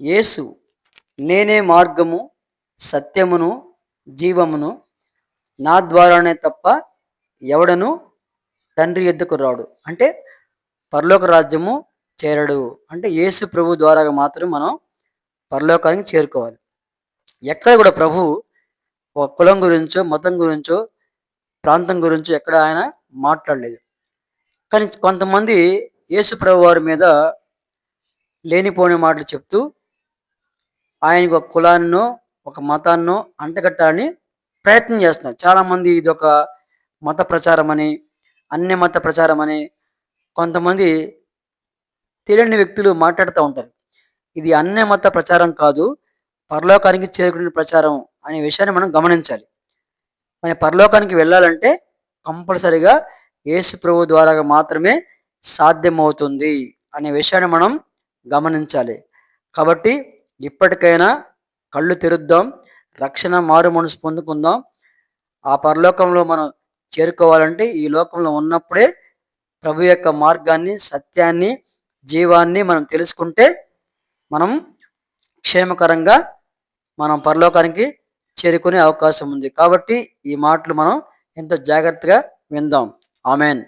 యేసు నేనే మార్గము సత్యమును జీవమును. నా ద్వారానే తప్ప ఎవడను తండ్రి ఎద్దుకు రాడు. అంటే పరలోక రాజ్యము చేరడు. అంటే యేసు ప్రభు ద్వారా మాత్రం మనం పరలోకానికి చేరుకోవాలి. ఎక్కడ కూడా ప్రభు ఒక కులం గురించో మతం గురించో ప్రాంతం గురించో ఎక్కడ ఆయన మాట్లాడలేదు. కానీ కొంతమంది యేసు ప్రభు వారి మీద లేనిపోని మాటలు చెప్తూ ఆయనకు ఒక కులాన్నో ఒక మతాన్నో అంటగట్టాలని ప్రయత్నం చేస్తున్నారు. చాలామంది ఇది ఒక మత ప్రచారం అని అన్య మత ప్రచారం అని కొంతమంది తెలియని వ్యక్తులు మాట్లాడుతూ ఉంటారు. ఇది అన్య మత ప్రచారం కాదు పరలోకానికి చేరుకునే ప్రచారం అనే విషయాన్ని మనం గమనించాలి. మన పరలోకానికి వెళ్ళాలంటే కంపల్సరిగా యేసు ప్రభు ద్వారా మాత్రమే సాధ్యమవుతుంది అనే విషయాన్ని మనం గమనించాలి. కాబట్టి ఇప్పటికైనా కళ్ళు తెరుద్దాం రక్షణ మారు మనసు పొందుకుందాం. ఆ పరలోకంలో మనం చేరుకోవాలంటే ఈ లోకంలో ఉన్నప్పుడే ప్రభు యొక్క మార్గాన్ని సత్యాన్ని జీవాన్ని మనం తెలుసుకుంటే మనం క్షేమకరంగా మనం పరలోకానికి చేరుకునే అవకాశం ఉంది. కాబట్టి ఈ మాటలు మనం ఎంతో జాగ్రత్తగా విందాం. ఆమెన్.